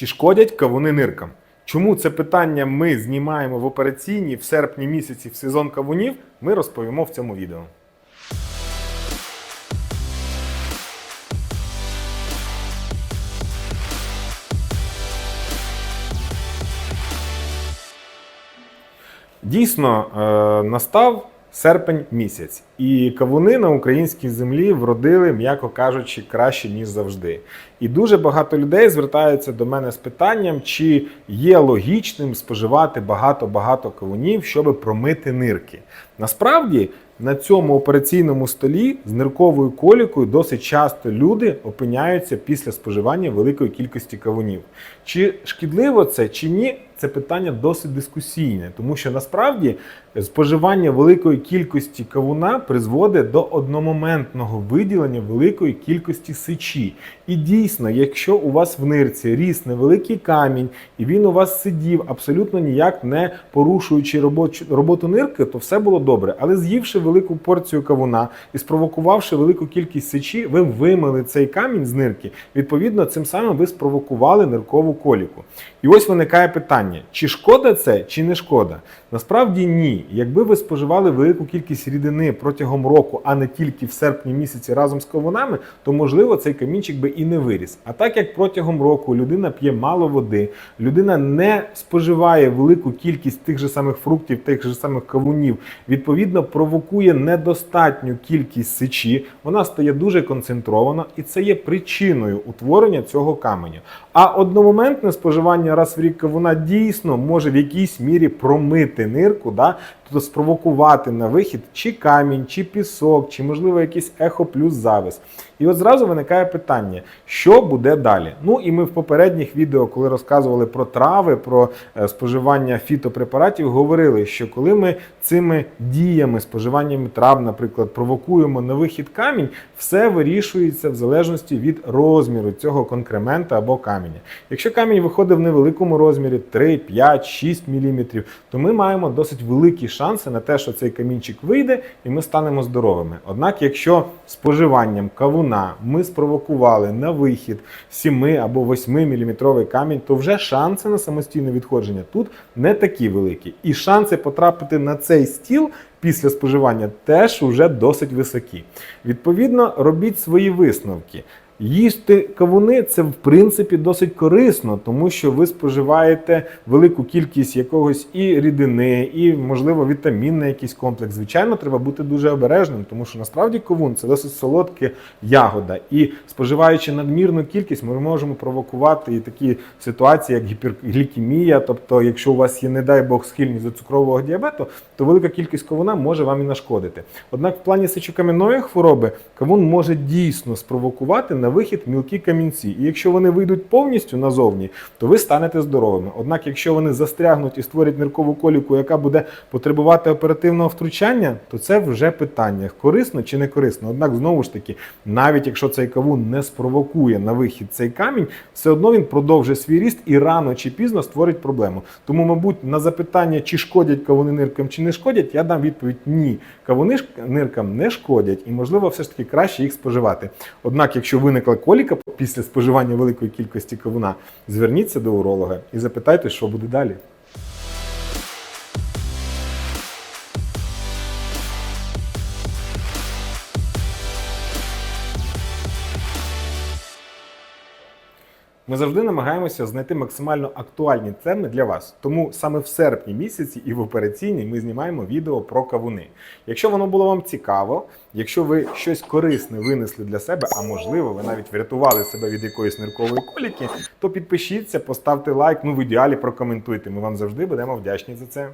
Чи шкодять кавуни ниркам? Чому це питання ми знімаємо в операційній в серпні місяці в сезон кавунів, ми розповімо в цьому відео. Дійсно, е, настав серпень місяць, і кавуни на українській землі вродили, м'яко кажучи, краще ніж завжди. І дуже багато людей звертаються до мене з питанням, чи є логічним споживати багато-багато кавунів, щоб промити нирки. Насправді. На цьому операційному столі з нирковою колікою досить часто люди опиняються після споживання великої кількості кавунів. Чи шкідливо це чи ні? Це питання досить дискусійне, тому що насправді споживання великої кількості кавуна призводить до одномоментного виділення великої кількості сечі. І дійсно, якщо у вас в нирці ріс невеликий камінь, і він у вас сидів абсолютно ніяк не порушуючи роботу нирки, то все було добре. Але з'ївши велику порцію кавуна і спровокувавши велику кількість сечі, ви вимили цей камінь з нирки. Відповідно, цим самим ви спровокували ниркову коліку. І ось виникає питання: чи шкода це, чи не шкода? Насправді ні. Якби ви споживали велику кількість рідини протягом року, а не тільки в серпні місяці разом з кавунами, то можливо цей камінчик би і не виріс. А так як протягом року людина п'є мало води, людина не споживає велику кількість тих же самих фруктів, тих же самих кавунів, відповідно провокує недостатню кількість сечі, вона стає дуже концентрована, і це є причиною утворення цього каменю. А одномоментне споживання раз в рік кавуна дійсно може в якійсь мірі промити нирку, да? Тобто спровокувати на вихід чи камінь, чи пісок, чи можливо якийсь ехо плюс завис. І от зразу виникає питання, що буде далі. Ну і ми в попередніх відео, коли розказували про трави, про е, споживання фітопрепаратів, говорили, що коли ми цими діями, споживанням трав, наприклад, провокуємо на вихід камінь, все вирішується в залежності від розміру цього конкремента або каменя. Якщо камінь виходить в невеликому розмірі 3, 5, 6 мм, то ми маємо досить великі шанси на те, що цей камінчик вийде і ми станемо здоровими. Однак, якщо споживанням кавуна ми спровокували на вихід 7 або 8 мм камінь, то вже шанси на самостійне відходження тут не такі великі. І шанси потрапити на цей стіл після споживання теж вже досить високі. Відповідно, робіть свої висновки. Їсти кавуни це в принципі досить корисно, тому що ви споживаєте велику кількість якогось і рідини, і, можливо, вітамінний якийсь комплекс. Звичайно, треба бути дуже обережним, тому що насправді кавун це досить солодка ягода. І споживаючи надмірну кількість, ми можемо провокувати і такі ситуації, як гіперглікемія. Тобто, якщо у вас є, не дай Бог, схильність до цукрового діабету, то велика кількість кавуна може вам і нашкодити. Однак, в плані сечокам'яної хвороби кавун може дійсно спровокувати на вихід мілкі камінці. І якщо вони вийдуть повністю назовні, то ви станете здоровими. Однак, якщо вони застрягнуть і створять ниркову коліку, яка буде потребувати оперативного втручання, то це вже питання: корисно чи не корисно. Однак, знову ж таки, навіть якщо цей кавун не спровокує на вихід цей камінь, все одно він продовжує свій ріст і рано чи пізно створить проблему. Тому, мабуть, на запитання, чи шкодять кавуни ниркам, чи не шкодять, я дам відповідь ні. Кавуни ниркам не шкодять, і можливо, все ж таки краще їх споживати. Однак, якщо виникла коліка після споживання великої кількості кавуна, зверніться до уролога і запитайте, що буде далі. Ми завжди намагаємося знайти максимально актуальні теми для вас. Тому саме в серпні місяці і в операційній ми знімаємо відео про кавуни. Якщо воно було вам цікаво, якщо ви щось корисне винесли для себе, а можливо, ви навіть врятували себе від якоїсь ниркової коліки, то підпишіться, поставте лайк, ну в ідеалі прокоментуйте. Ми вам завжди будемо вдячні за це.